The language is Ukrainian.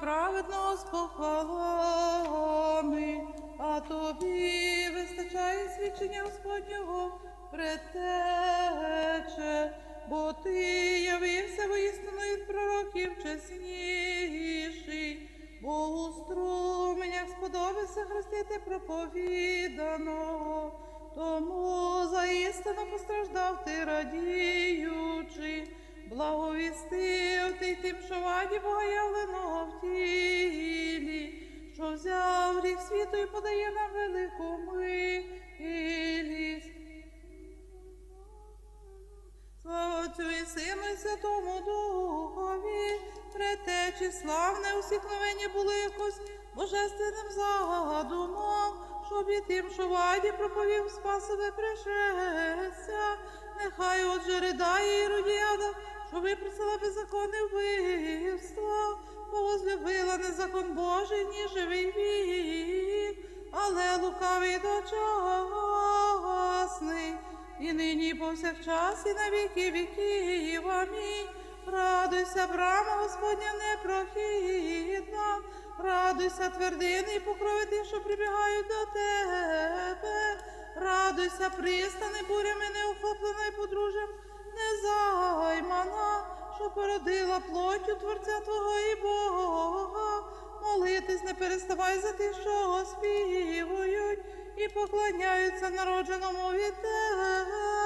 праведного з похвалами, а тобі вистачає свідчення Господнього претече, бо ти явився воістину від пророків чесніший, бо у струменях сподобався хрестити проповіданого. Тому заістину постраждав ти радіючи, ти тим, що ваді Бога явленого в тілі, що взяв гріх світу і подає нам велику милість. Слава Отцю і Сину і Святому Духові, претечі славне усіхновення було якось божественним задумом, щоб і тим, що ваді проповів спасове пришестя. Нехай отже ридає і родіяда, що випросила беззаконне вбивство, бо возлюбила не закон Божий, ні живий вік, але лукавий дочасний. І нині і повсякчас, і на віки віків. Амінь. Радуйся, брама Господня непрохідна, радуйся, твердини і покровити, що прибігають до тебе. Радуйся, пристани, бурями неохоплена і подружжям незаймана, що породила плотю Творця Твого і Бога. Молитись не переставай за тих, що співають і поклоняються народженому від тебе.